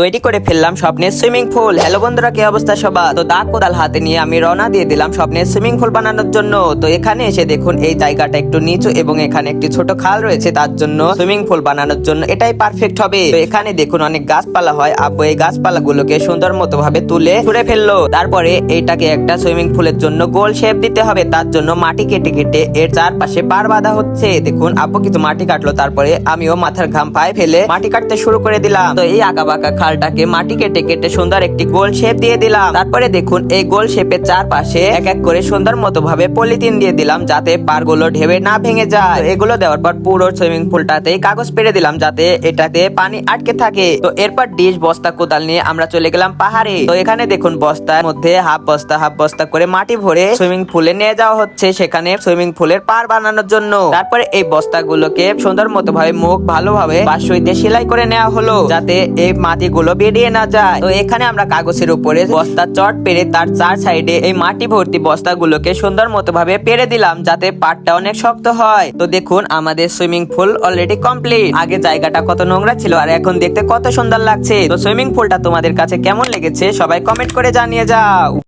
তো এটি করে ফেললাম স্বপ্নের সুইমিং পুল। হ্যালো বন্ধুরা, কি অবস্থা সবার? তো দাগ কোদাল হাতে নিয়ে আমি রওনা দিয়ে দিলাম স্বপ্নের সুইমিং পুল বানানোর জন্য। তো এখানে এসে দেখুন, এই জায়গাটা একটু নিচু এবং এখানে একটি ছোট খাল রয়েছে, তার জন্য সুইমিং পুল বানানোর জন্য এটাই পারফেক্ট হবে। তো এখানে দেখুন, অনেক গাছপালা হয়। আব্বু এই গাছপালা গুলোকে সুন্দর মতো ভাবে তুলে ছুড়ে ফেলল। তারপরে এইটাকে একটা সুইমিং পুলের জন্য গোল শেপ দিতে হবে, তার জন্য মাটি কেটে কেটে এর চারপাশে পার বাঁধা হচ্ছে। দেখুন, আব্বু কিছু মাটি কাটলো, তারপরে আমিও মাথার ঘাম পায়ে ফেলে মাটি কাটতে শুরু করে দিলাম। তো এই আঁকা বাঁকা খালটাকে মাটি কেটে কেটে সুন্দর একটি গোল শেপ দিয়ে দিলাম। তারপরে দেখুন, এই গোল শেপের চারপাশে এক এক করে সুন্দর মতো ভাবে পলিথিন দিয়ে দিলাম যাতে পারগুলো ঢেবে না ভেঙে যায়। এগুলো দেওয়ার পর পুরো সুইমিং পুলটাতে কাগজ পেরে দিলাম যাতে এটাতে পানি আটকে থাকে। তো এরপর ডিশ বস্তা কোদাল নিয়ে আমরা চলে গেলাম পাহাড়ে। তো এখানে দেখুন, বস্তার মধ্যে হাফ বস্তা হাফ বস্তা করে মাটি ভরে সুইমিং পুলে নিয়ে যাওয়া হচ্ছে সেখানে সুইমিং পুলের পার বানানোর জন্য। তারপরে এই বস্তাগুলোকে সুন্দর মতো ভাবে মুখ ভালোভাবে বাঁশুইতে সেলাই করে নেওয়া হলো যাতে এই মাটিগুলো বেরিয়ে না যায়। তো এখানে আমরা কাগজের উপরে বস্তা, চট পেরে তার চার সাইডে এই মাটি ভর্তি বস্তা গুলোকে সুন্দর মতো ভাবে পেরে দিলাম যাতে পাটটা অনেক শক্ত হয়। তো দেখুন, আমাদের সুইমিং পুল অলরেডি কমপ্লিট আগে জায়গাটা কত নোংরা ছিল আর এখন দেখতে কত সুন্দর লাগছে। তো সুইমিং পুলটা তোমাদের কাছে কেমন লেগেছে সবাই কমেন্ট করে জানিয়ে যাও।